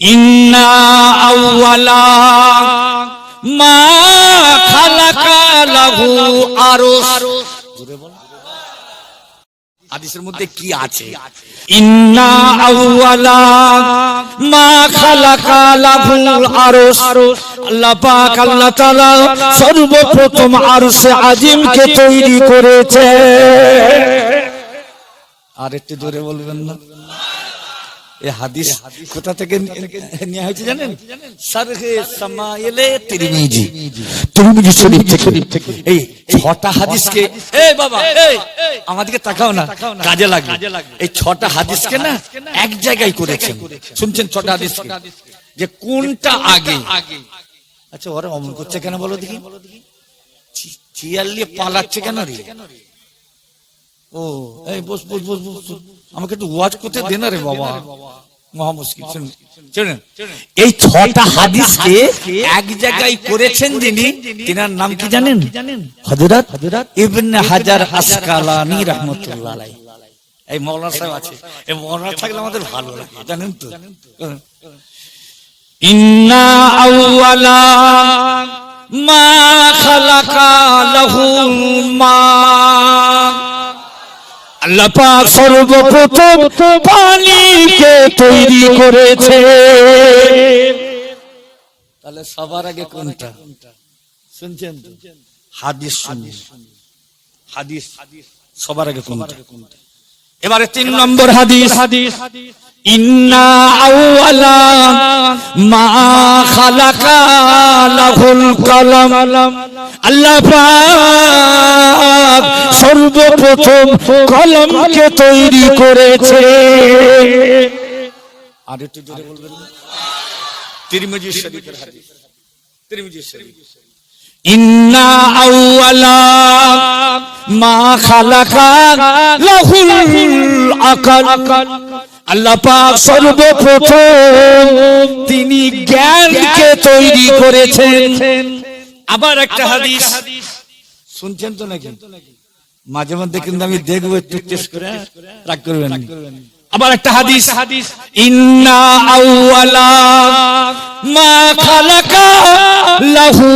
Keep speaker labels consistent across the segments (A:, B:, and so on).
A: ইন্না আউওয়ালা মা খালাকা লাহু আরশ। হাদিসের মধ্যে কি আছে? ইন্না আউওয়ালা মা খালাকা লাহুল আরশ। আল্লাহ পাক আল্লাহ তাআলা সর্বপ্রথম আরশে আজিমকে তৈরি করেছে। আর একটু জোরে বলবেন না? এই হাদিস কোথা থেকে নেওয়া হয়েছে জানেন? সারহে সামাইলে তিরমিজি। তিরমিজি। শরীফ থেকে। এই ছটা হাদিসকে এই বাবা এই আমাদেরকে তাকাও না কাজে লাগে এই ছটা হাদিসকে না এক জায়গায় করেছেন। শুনছেন ছটা হাদিসকে? যে কোনটা আগে? আচ্ছা ওরা অমন করছে কেন বলো দেখি? চি- চিয়ার নিয়ে পালাচ্ছে কেন রে? ও এই বস বস বস বস। আমাকে একটু ওয়াজ করতে দে না রে বাবা। মহা মুশকিল শুনুন, এই ছটা হাদিসকে এক জায়গায় করেছেন যিনি তিনার নাম কি জানেন? হযরত ইবনে হাজার আসকালানি রাহমাতুল্লাহ আলাইহি। এই মৌলানা সাহেব আছে। এই মৌলানা থাকলে আমাদের ভালো লাগে জানেন তো। ইন্না আউওয়ালা আল্লাহ পাক সর্বপ্রথম পানিকে তৈরি করেছে। তাহলে সবার আগে কোনটা? শুনছেন হাদিস হাদিস। সবার আগে কোনটা? এবারে তিন নম্বর হাদিস হাদিস। ইন্না আউয়ালা মা খালাকা লাহুল কলম। আল্লাহ পাক সর্বপ্রথম কলমকে তৈরি করেছে। আর একটু জোরে বলবেন তিরমিজি শরীফের হাদিস। তিরমিজি শরীফ। ইন্না মা খালাকা লাহুল আকাল। আল্লাহ পাক সর্বপ্রথম তিনি জ্ঞানকে তৈরি করেছেন। আবার একটা হাদিস। শুনছেন তো নাকি? মাঝে মধ্যে কিন্তু আমি দেখব একটু টেস্ট করে রাগ করবেন না। আবার একটা হাদিস হাদিস। ইন্না আউয়ালা মা খালাকা লাহু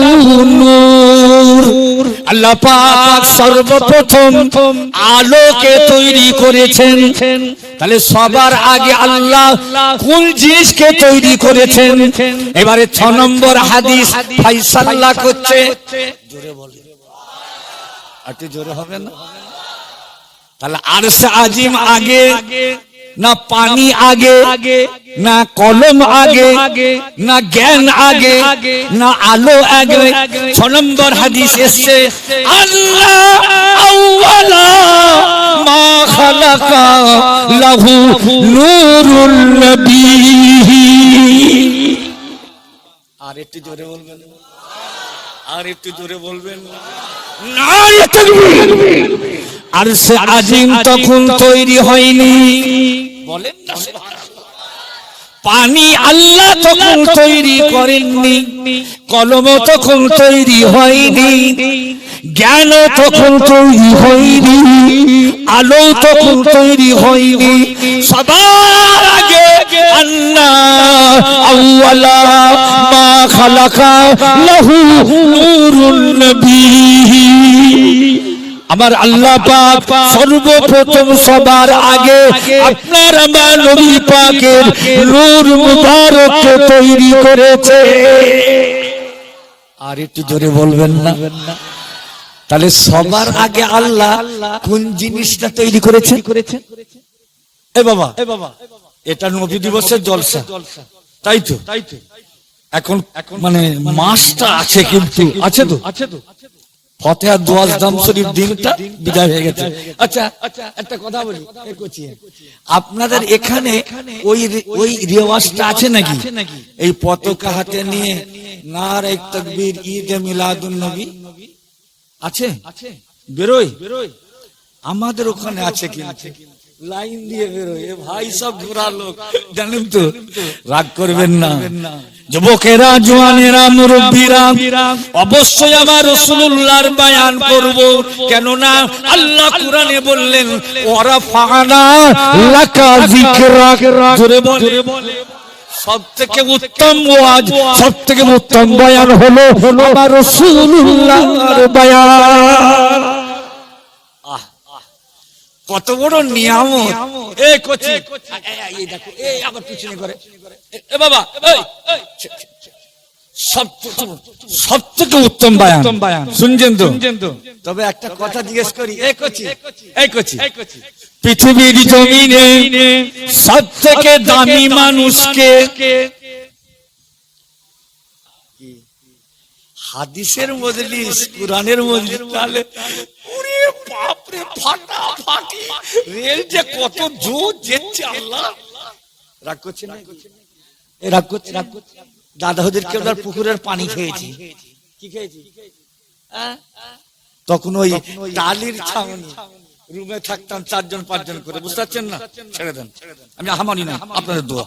A: নূর। আল্লাহ পাক সর্বপ্রথম আলোকে তৈরি করেছেন। তাহলে সবার আগে আল্লাহ কোন জিনিসকে তৈরি করেছেন? এবারে ছ নম্বর হাদিস ফাইসাল্লাহ করছে। জোরে বলে একটু জোরে হবে না? তাহলে আরশ আজিম আগে, না পানি আগে, না কলম আগে, না জ্ঞান আগে, না আলো আগে। ছ নম্বর হাদিস এসছে, আল্লাহ মা খালাকা লাহু নূরুল নবী। আর একটু জোরে বলবেন? আর একটু জোরে বলবেন? আর সে আজিম তখন তৈরি হয়নি। বলেন না পানি আল্লাহ তখন তৈরি করেননি কলম তখন তৈরি হয়নি জ্ঞান তখন তৈরি হয়নি আলো তখন তৈরি হয়নি। সবার আগে আল্লাহ আমার আল্লাহ পাক সর্বপ্রথম সবার আগে আপনার আমার নবী পাকের নূর মুবারককে তৈরি করেছে। আর একটু জোরে বলবেন না? তাহলে সবার আগে আল্লাহ কোন জিনিসটা তৈরি করেছে এ বাবা এ বাবা, এটা নবী দিবসের জলসা। তাই তো তাই তো? এখন মানে মাসটা আছে কিন্তু আছে তো? আছে তো? ফতেহা দোয়াজ দাম শরীফ দিনটা বিদায় হয়ে গেছে। আচ্ছা একটা কথা বলি আপনাদের এখানে ওই ওই রেওয়াজটা আছে নাকি? এই পতাকা হাতে নিয়ে নার এক তকবীর ঈদ মিলাদুন নবী। আছে? বেরোয়? আমাদের ওখানে আছে কিন্তু। লাইন দিয়ে বেরোয়। এ ভাই সব ঘোরা লোক। জানেন তো রাগ করবেন না। যুবকেরা জোয়ানেরা মুরব্বীরা অবশ্যই আমার রসুল্লাহর বায়ান করব। কেননা আল্লাহ কোরআনে বললেন ওরা ফানা লাকা যিকরা। জোরে বলে সব থেকে উত্তম ওয়াজ সব থেকে উত্তম বয়ান হলো আমার রাসূলুল্লাহর বয়ান। কত বড় নিয়ামত। এ কচি। এই দেখো এই আবার পিছনে করে। এ- বাবা এই, এই, ছে, ছে, ছে। সব সব থেকে উত্তম বায়ান। শুনছেন তো তবে একটা কথা জিজ্ঞেস করি এই কচি? এই কচি। পৃথিবীর জমিনে সব থেকে দামি মানুষকে হাদিসের মজলিস কোরআনের মজলিস তাহলে ফাটা ফাটি রেল যে কত জোর যেচ্ছে আল্লাহ রাগ করছে না রাগ করছে রাগ করছে দাদা ওদের পুকুরের পানি খেয়েছি? কি খেয়েছি? তখন ওই টালির ছাউনি। রুমে থাকতাম চারজন পাঁচজন করে। বুঝতে পারছেন না? ছেড়ে দেন। আমি আহামানি না আপনাদের দোয়া।